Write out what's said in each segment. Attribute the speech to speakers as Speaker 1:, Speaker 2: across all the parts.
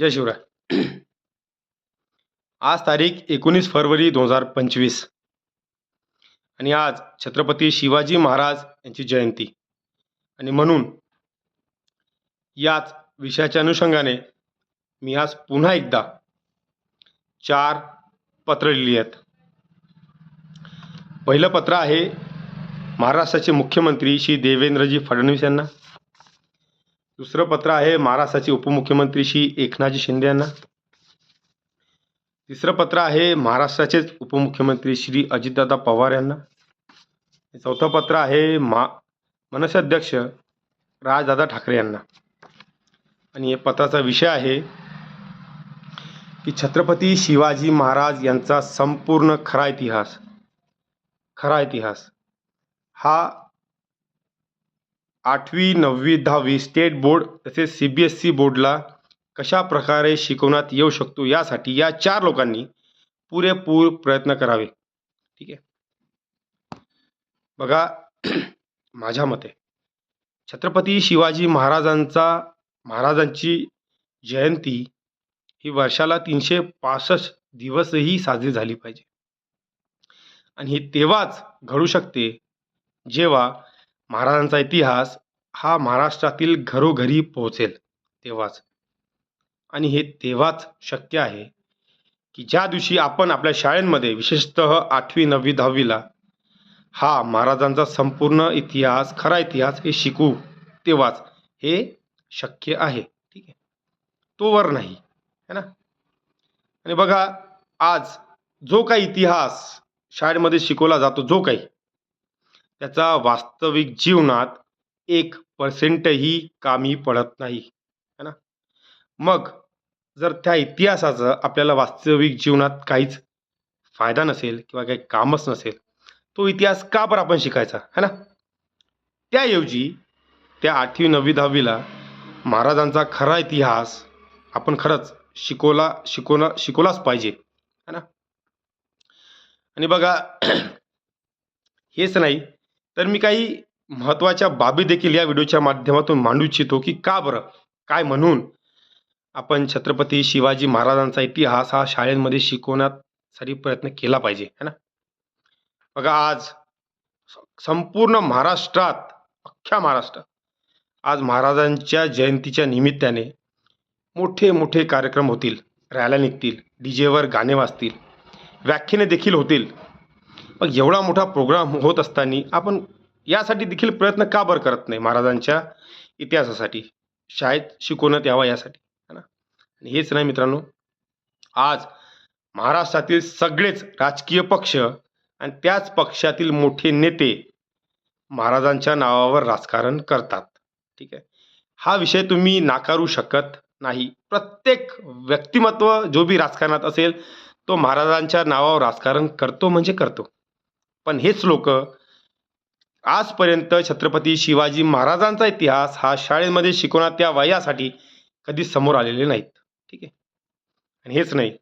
Speaker 1: जय शिवराय. आज तारीख एकोणीस फरवरी दोन हजार पंचवीस. आणि आज छत्रपती शिवाजी महाराज यांची जयंती. आणि म्हणून याच विषयाच्या अनुषंगाने मी आज पुन्हा एकदा चार पत्र लिहिली आहेत. पहिलं पत्र आहे महाराष्ट्राचे मुख्यमंत्री श्री देवेंद्रजी फडणवीस यांना. दुसरं पत्र आहे महाराष्ट्राचे उपमुख्यमंत्री श्री एकनाथजी शिंदे यांना. तिसरं पत्र आहे महाराष्ट्राचेच उपमुख्यमंत्री श्री अजितदादा पवार यांना. चौथं पत्र आहे मा मनसे अध्यक्ष राजदादा ठाकरे यांना. आणि या पत्राचा विषय आहे की छत्रपती शिवाजी महाराज यांचा संपूर्ण खरा इतिहास खरा इतिहास हा आठवी नववी दहावी स्टेट बोर्ड तसेच सी बी एस सी बोर्डला कशा प्रकारे शिकवण्यात येऊ शकतो यासाठी या चार लोकांनी पुरेपूर प्रयत्न करावे. ठीक आहे? बघा माझ्या मते छत्रपती शिवाजी महाराजांचा महाराजांची जयंती ही वर्षाला तीनशे पासष्ट दिवसही साजरी झाली पाहिजे. आणि हे तेव्हाच घडू शकते जेव्हा महाराजांचा इतिहास हा महाराष्ट्रातील घरोघरी पोहोचेल तेव्हाच. आणि हे तेव्हाच शक्य आहे की ज्या दिवशी आपण आपल्या शाळेंमध्ये विशेषत आठवी नववी दहावीला हा महाराजांचा संपूर्ण इतिहास खरा इतिहास हे शिकू तेव्हाच हे शक्य आहे. ठीक आहे? तोवर नाही है ना? आणि बघा आज जो काही इतिहास शाळेमध्ये शिकवला जातो जो काही त्याचा वास्तविक जीवनात एक पर्सेंटही कामी पडत नाही. है ना? मग जर त्या इतिहासाचं आपल्याला वास्तविक जीवनात काहीच फायदा नसेल किंवा काही कामच नसेल तो इतिहास का बरं आपण शिकायचा? है ना? त्याऐवजी त्या आठवी नववी दहावीला महाराजांचा खरा इतिहास आपण खरंच शिकवला शिकवणं शिकवलाच पाहिजे. है ना? आणि बघा हेच नाही तर मी काही महत्त्वाच्या बाबी देखील या व्हिडिओच्या माध्यमातून मांडू इच्छितो की का बरं? काय म्हणून आपण छत्रपती शिवाजी महाराजांचा इतिहास हा शाळेमध्ये शिकवण्यासाठी प्रयत्न केला पाहिजे है ना? बघा आज संपूर्ण महाराष्ट्रात अख्ख्या महाराष्ट्रात आज महाराजांच्या जयंतीच्या निमित्ताने मोठे मोठे कार्यक्रम होतील रॅल्या निघतील डी जेवर गाणे वाजतील व्याख्याने देखील होतील. मग एवढा मोठा प्रोग्राम होत असताना आपण यासाठी देखील प्रयत्न का बरं करत नाही महाराजांच्या इतिहासासाठी? शाळेत शिकवण्यात यावा यासाठी है ना? आणि हेच नाही मित्रांनो आज महाराष्ट्रातील सगळेच राजकीय पक्ष आणि त्याच पक्षातील मोठे नेते महाराजांच्या नावावर राजकारण करतात. ठीक आहे? हा विषय तुम्ही नाकारू शकत नाही. प्रत्येक व्यक्तिमत्व जो बी राजकारणात असेल तो महाराजांच्या नावावर राजकारण करतो म्हणजे करतो. पण हेच लोक आजपर्यंत छत्रपती शिवाजी महाराजांचा इतिहास हा शाळेमध्ये शिकवण्यात त्या वयासाठी कधी समोर आलेले नाहीत. ठीक आहे? आणि हेच नाही.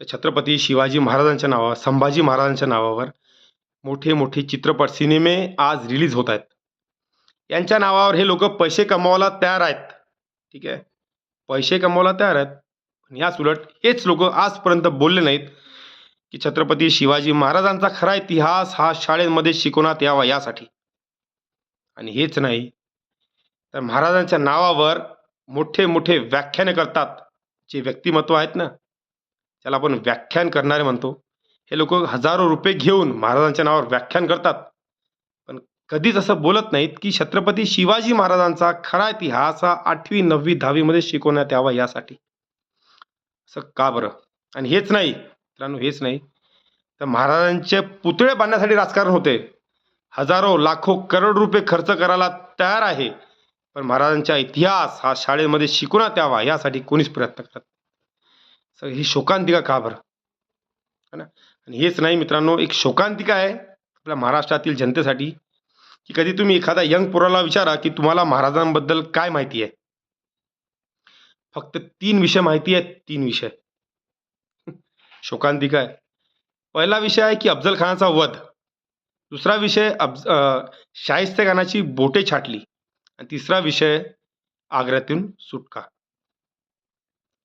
Speaker 1: तर छत्रपती शिवाजी महाराजांच्या नावावर संभाजी महाराजांच्या नावावर मोठे मोठे चित्रपट सिनेमे आज रिलीज होत आहेत. यांच्या नावावर हे लोक पैसे कमवायला तयार आहेत. ठीक आहे? पैसे कमवायला तयार आहेत. पण याच उलट हेच लोक आजपर्यंत बोलले नाहीत. की छत्रपती शिवाजी महाराजांचा खरा इतिहास हा शाळेमध्ये शिकवण्यात यावा यासाठी. आणि हेच नाही तर महाराजांच्या नावावर मोठे मोठे व्याख्याने करतात जे व्यक्तिमत्व आहेत ना त्याला आपण व्याख्यान करणारे म्हणतो. हे लोक हजारो रुपये घेऊन महाराजांच्या नावावर व्याख्यान करतात. पण कधीच असं बोलत नाहीत की छत्रपती शिवाजी महाराजांचा खरा इतिहास हा आठवी नववी दहावीमध्ये शिकवण्यात यावा यासाठी. असं का बरं? आणि हेच नाही मित्रांनो हेच नाही. तर महाराजांचे पुतळे बांधण्यासाठी राजकारण होते. हजारो लाखो करोड रुपये खर्च करायला तयार आहे. पण महाराजांचा इतिहास हा शाळेमध्ये शिकवण्यात यावा यासाठी कोणीच प्रयत्न करत सर ही शोकांतिका का बरं? है ना? आणि हेच नाही मित्रांनो एक शोकांतिका आहे आपल्या महाराष्ट्रातील जनतेसाठी की कधी तुम्ही एखाद्या यंग पोराला विचारा की तुम्हाला महाराजांबद्दल काय माहिती आहे? फक्त तीन विषय माहिती आहेत तीन विषय. शोकांतिका आहे. पहिला विषय आहे की अफजल खानाचा वध. दुसरा विषय अब्ज शाहिस्ते खानाची बोटे छाटली. आणि तिसरा विषय आग्र्यातून सुटका.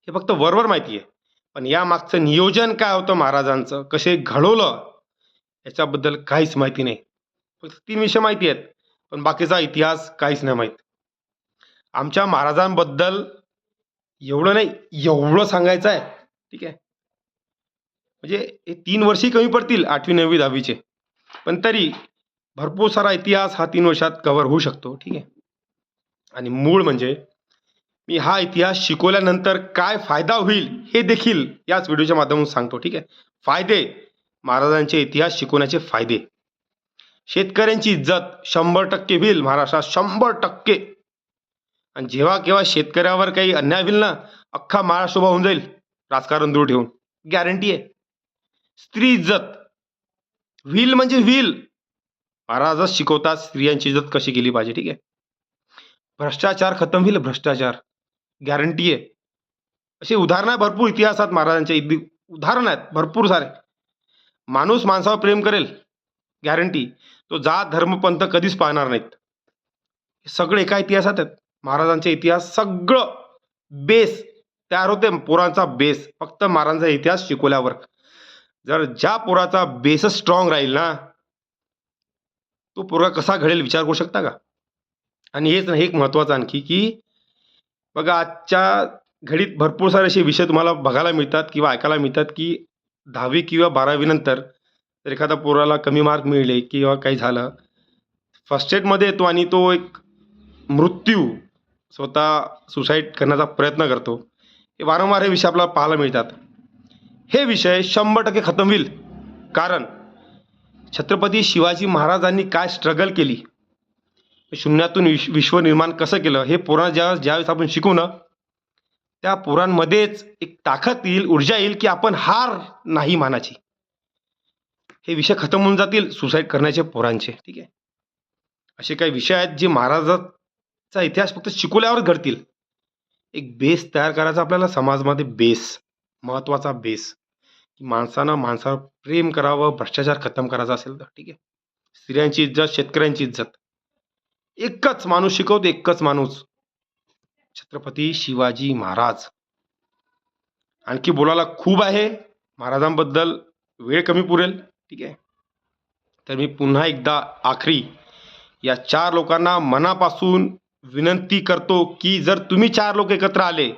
Speaker 1: हे फक्त वरवर माहिती आहे. पण या मागचं नियोजन काय होतं महाराजांचं? कसे घडवलं? याच्याबद्दल काहीच माहिती नाही. फक्त तीन विषय माहिती आहेत. पण बाकीचा इतिहास काहीच नाही माहीत. आमच्या महाराजांबद्दल एवढं नाही. एवढं सांगायचं आहे. ठीक आहे? म्हणजे हे तीन वर्षी कमी पडतील आठवी नववी दहावीचे. पण तरी भरपूर सारा इतिहास हा तीन वर्षात कव्हर होऊ शकतो ठीक आहे? आणि मूळ म्हणजे मी हा इतिहास शिकवल्यानंतर काय फायदा होईल हे देखील याच व्हिडिओच्या माध्यमातून सांगतो ठीक आहे? फायदे महाराजांचे इतिहास शिकवण्याचे फायदे. शेतकऱ्यांची इज्जत शंभर टक्के होईल महाराष्ट्रात शंभर टक्के. आणि जेव्हा केव्हा शेतकऱ्यावर काही अन्याय होईल ना अख्खा महाराष्ट्र उभा होऊन जाईल राजकारण दूर ठेवून. गॅरंटी आहे. स्त्री इज्जत. व्हील म्हणजे व्हील. महाराजच शिकवतात स्त्रियांची इज्जत कशी केली पाहिजे ठीक आहे? भ्रष्टाचार खतम होईल भ्रष्टाचार. गॅरंटी आहे. असे उदाहरणं आहे भरपूर इतिहासात महाराजांच्या इति उदाहरणं आहेत भरपूर सारे. माणूस माणसावर प्रेम करेल. गॅरंटी तो जात धर्मपंथ कधीच पाहणार नाहीत. हे सगळे एका इतिहासात आहेत. महाराजांचे इतिहास सगळं बेस तयार होते पोरांचा बेस फक्त महाराजांचा इतिहास शिकवल्यावर. जर ज्या पोराचा बेसच स्ट्रॉंग राहील ना तो पोरगा कसा घडेल विचार करू शकता का? आणि हेच नाही एक महत्त्वाचं आणखी की बघा आजच्या घडीत भरपूर सारे असे विषय तुम्हाला बघायला मिळतात किंवा ऐकायला मिळतात की दहावी किंवा बारावीनंतर जर एखादा पोराला कमी मार्क मिळले किंवा काही झालं फर्स्ट एडमध्ये येतो आणि तो एक मृत्यू स्वतः सुसाईड करण्याचा प्रयत्न करतो. हे वारंवार हे विषय आपल्याला पाहायला मिळतात. हे विषय शंभर टक्के खतम होईल. कारण छत्रपती शिवाजी महाराजांनी काय स्ट्रगल केली? शून्यातून विश्व विश्व निर्माण कसं केलं? हे पोरांना ज्या ज्यावेळेस आपण शिकू ना त्या पोरांमध्येच एक ताकद येईल ऊर्जा येईल की आपण हार नाही मानाची हे विषय खतम होऊन जातील सुसाईड करण्याचे पोरांचे. ठीक आहे? असे काही विषय आहेत जे महाराजाचा इतिहास फक्त शिकवल्यावर घडतील. एक बेस तयार करायचा आपल्याला समाजमध्ये बेस महत्त्वाचा बेस की माणसानं माणसावर प्रेम करावं भ्रष्टाचार खतम करायचा असेल तर ठीक आहे. स्त्रियांची इज्जत शेतकऱ्यांची इज्जत. एकच माणूस शिकवतो एकच माणूस. छत्रपती शिवाजी महाराज. आणखी बोलायला खूप आहे. महाराजांबद्दल वेळ कमी पुरेल ठीक आहे. तर मी पुन्हा एकदा आखरी या चार लोकांना मनापासून विनंती करतो की जर तुम्ही चार लोक एकत्र आले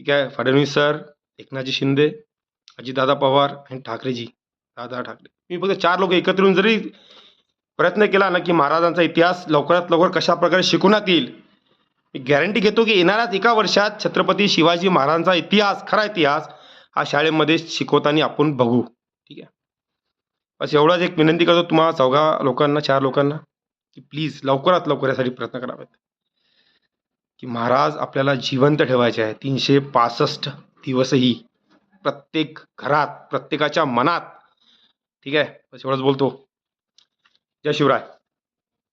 Speaker 1: ठीक आहे? फडणवीस सर एकनाथजी शिंदे अजितदादा पवार आणि ठाकरेजी. दादा ठाकरे. मी फक्त चार लोक एकत्र येऊन जरी प्रयत्न केला ना की महाराजांचा इतिहास लवकरात लवकर कशा प्रकारे शिकवण्यात येईल मी गॅरंटी घेतो की येणाऱ्याच एका वर्षात छत्रपती शिवाजी महाराजांचा इतिहास खरा इतिहास हा शाळेमध्ये शिकवताना आपण बघू. ठीक आहे? बस एवढाच एक विनंती करतो तुम्हाला चौघा लोकांना चार लोकांना की प्लीज लवकरात लवकर यासाठी प्रयत्न करावेत. की महाराज आपल्याला जिवंत ठेवायचे आहे. तीनशे पासष्ट दिवसही प्रत्येक घरात प्रत्येकाच्या मनात. ठीक आहे? बस एवढंच बोलतो. जय शिवराय.